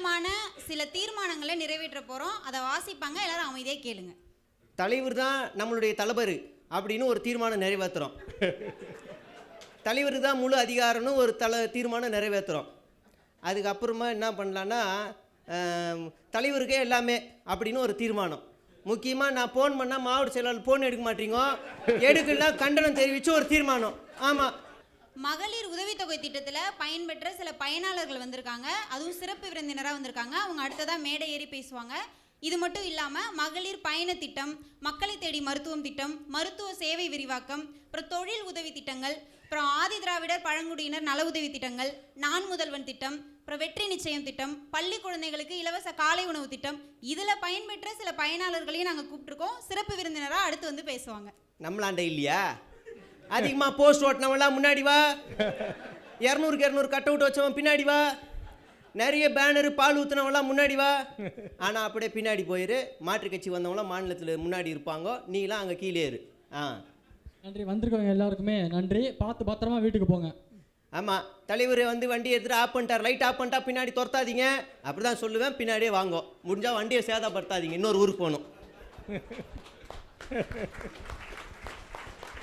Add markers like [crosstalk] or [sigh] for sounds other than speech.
முக்கியமான சில தீர்மானங்களை நிறைவேற்ற போறோம். அதை வாசிப்பாங்க எல்லாரும் அமைதியே கேளுங்க. தலைவர் தான் நம்மளுடைய தலைவர் அப்படின்னு ஒரு தீர்மானம் நிறைவேற்றுறோம் தலைவர் தான் முழு அதிகாரம்னு ஒரு தல தீர்மானம் நிறைவேற்றுறோம் அதுக்கப்புறமா என்ன பண்ணலான்னா தலைவருக்கே எல்லாமே அப்படின்னு ஒரு தீர்மானம். முக்கியமாக நான் ஃபோன் பண்ணால் மாவட்ட செயலாளர் ஃபோன் எடுக்க மாட்டீங்க? எடுக்கலாம் கண்டனம் தெரிவித்து ஒரு தீர்மானம். ஆமாம் மகளிர் உதவித்தொகை திட்டத்தில் பயன்பெற்ற சில பயனாளர்கள் வந்திருக்காங்க. அதுவும் சிறப்பு விருந்தினராக வந்திருக்காங்க. அவங்க அடுத்ததாக மேடை ஏறி பேசுவாங்க. இது மட்டும் இல்லாமல் மகளிர் பயண திட்டம் மக்களை தேடி மருத்துவம் திட்டம் மருத்துவ சேவை விரிவாக்கம் அப்புறம் தொழில் உதவி திட்டங்கள் அப்புறம் ஆதி திராவிடர் பழங்குடியினர் நல உதவி திட்டங்கள் நான் முதல்வன் திட்டம் அப்புறம் வெற்றி நிச்சயம் திட்டம் பள்ளி குழந்தைகளுக்கு இலவச காலை உணவு திட்டம். இதில் பயன்பெற்ற சில பயனாளர்களையும் நாங்கள் கூப்பிட்டுருக்கோம். சிறப்பு விருந்தினராக அடுத்து வந்து பேசுவாங்க. நம்மளாண்ட இல்லையா? அதிகமாக போஸ்ட் ஓட்டினவன்லாம் முன்னாடி வா. இரநூறுக்கு இரநூறு கட் அவுட் வச்சவன் பின்னாடி வா. நிறைய பேனரு பால் ஊற்றுனவன்லாம் முன்னாடி வா. ஆனால் அப்படியே பின்னாடி போயிரு. மாற்றுக் கட்சி வந்தவங்களாம் மாநிலத்தில் முன்னாடி இருப்பாங்க. நீலாம் அங்கே கீழே இரு. ஆ. நன்றி. வந்திருக்கவங்க எல்லாருக்குமே நன்றி. பார்த்து பத்திரமா வீட்டுக்கு போங்க. ஆமாம் தலைவர் வந்து வண்டி எடுத்துட்டு ஆஃப் பண்ணிட்டார். லைட் ஆஃப் பண்ணிட்டா பின்னாடி துரத்தாதீங்க. அப்படி தான் சொல்லுவேன். பின்னாடியே வாங்கோ. முடிஞ்சால் வண்டியை சேதப்படுத்தாதீங்க. இன்னொரு ஊருக்கு போகணும். [laughs]